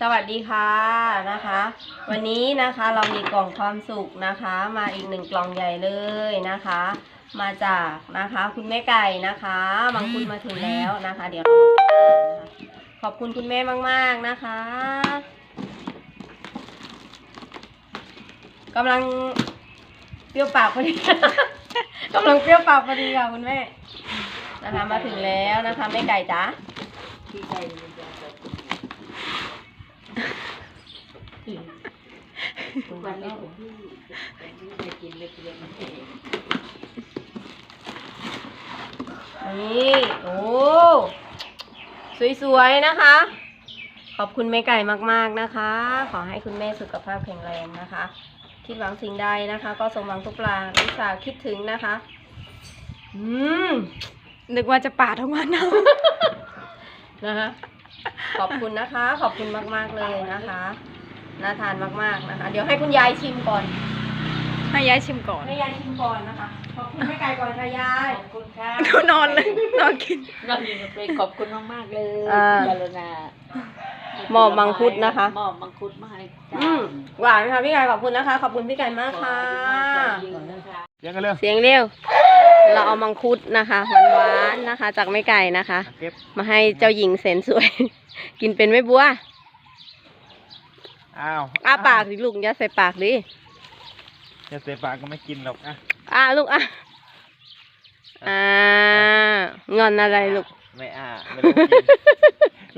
สวัสดีค่ะนะคะ วันนี้นะคะเรามีกล่องความสุขนะคะ มาอีกหนึ่งกล่องใหญ่เลยนะคะ มาจากนะคะคุณแม่ไก่นะคะบางคุณมาถึงแล้วนะคะ เดี๋ยวเรามาเปิดกันะะขอบคุณคุณแม่มาก ๆนะคะกำลังเปรี้ยวปากพอดีกำลังเปรี้ยวปากพอดีค่ะคุณแม่นะคะมาถึงแล้วนะคะแม่ไก่จ๋า ที่ใจมันจะแบบทุก วันนี้ผมไม่ได้กินเลยกินมันเองนี่โอ้สวยๆนะคะ ขอบคุณแม่ไก่มากๆนะคะ ขอให้คุณแม่สุขภาพแข็งแรงนะคะ คิดหวังสิ่งใดนะคะ ก็สมหวังทุกปรางลิสาคิดถึงนะคะ อืมนึกว่าจะป่าดทั้งวันนะนะคะขอบคุณนะคะ ขอบคุณมากๆเลยนะคะ น่าทานมากๆนะคะ เดี๋ยวให้คุณยายชิมก่อน ให้ย้ายชิมก่อน ให้ยายชิมก่อนนะคะ ขอบคุณแม่ไก่ก่อนค่ะยาย ขอบคุณค่ะดูนอนเลยนอนกินเราดีไปขอบคุณมากๆเลยอ่า กรุณาหมอบมังคุดนะคะ หมอบมังคุดมาให้จ้าอืมหวานค่ะพี่ไก่ขอบคุณนะคะ ขอบคุณพี่ไก่มากค่ะขอบณนะคะยังกันเร็วเสียงเร็ว เราเอามังคุดนะคะหวานๆนะคะ จากแม่ไก่นะคะ เก็บมาให้เจ้าหญิงแสนสวย กินเป็นไหม่บัว อ้าวอ้าปากดิลูกอย่าใส่ปากดิจะเสียปากก็ไม่กินหรอกอะอ้าลูกอะอ่างอนอะไรลูกไม่อ่าไม่ต้องกิน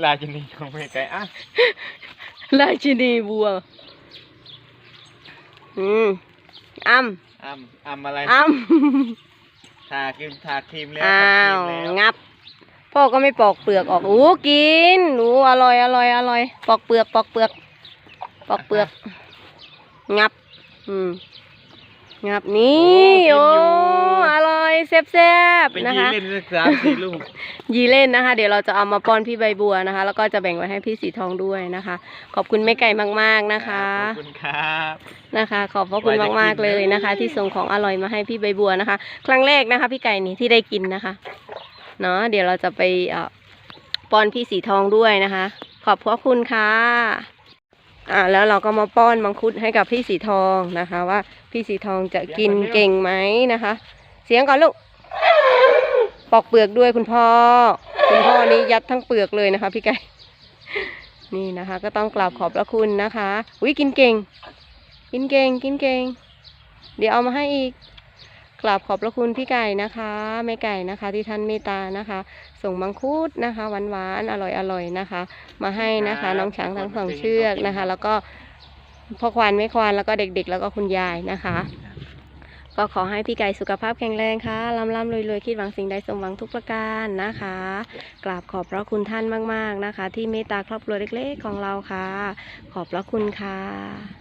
ลาจินีของแม่ไก่อะราชินีบัวอืมอ้ำอ้ำอ้ำอะไรอ้ำทาครีมทาครีมแล้วอ้าทาวครีมแล้วงับ พ่อก็ไม่ปอกเปลือกออกอู้กินหนูอร่อยอร่อยอร่อย ปอกเปลือกปอกเปลือก ปอกเปลือก งับ อืม งับนี่ โอ้ อร่อยแซ่บเป็นๆนะยีคะเล่นสักสามสี่ลูกยีเล่นนะคะ เดี๋ยวเราจะเอามาป้อนพี่ใบบัวนะคะ แล้วก็จะแบ่งไว้ให้พี่สีทองด้วยนะคะ ขอบคุณแม่ไก่มากๆนะคะ ขอบคุณครับนะคะ ขอบพระคุณมากๆเลยนะคะ ที่ส่งของอร่อยมาให้พี่ใบบัวนะคะ ครั้งแรกนะคะ พี่ไก่นี่ที่ได้กินนะคะเนาะเดี๋ยวเราจะไปเอ่อป้อนพี่สีทองด้วยนะคะ ขอบพระคุณค่ะ อ่าแล้วเราก็มาป้อนมังคุดให้กับพี่สีทองนะคะ ว่าพี่สีทองจะกินเก่งไหมนะคะ เสียงก่อนลูกปอกเปลือกด้วยคุณพ่อ คุณพ่อนี้ยัดทั้งเปลือกเลยนะคะ พี่ไก่นี่นะคะ ก็ต้องกราบขอบพระคุณนะคะอุ้ยกินเก่ง กินเก่งกินเก่ง เดี๋ยวเอามาให้อีก กราบขอบพระคุณพี่ไก่นะคะแม่ไก่นะคะ ที่ท่านเมตตานะคะ ส่งมังคุดนะคะหวานหวานๆอร่อยอร่อยๆนะคะ มาให้นะคะ น้องช้างทั้งสองเชือกนะคะ แล้วก็พ่อควานแม่ควานแล้วก็เด็กๆ แล้วก็คุณยายนะคะ ก็ขอให้พี่ไก่สุขภาพแข็งแรงค่ะร่ำร่ำรวยรวยคิดหวังสิ่งใดสมหวังทุกประการนะคะ กราบขอบพระคุณท่านมากๆนะคะ ที่เมตตาครอบครัวเล็ก ๆ ของเราค่ะ ขอบพระคุณค่ะ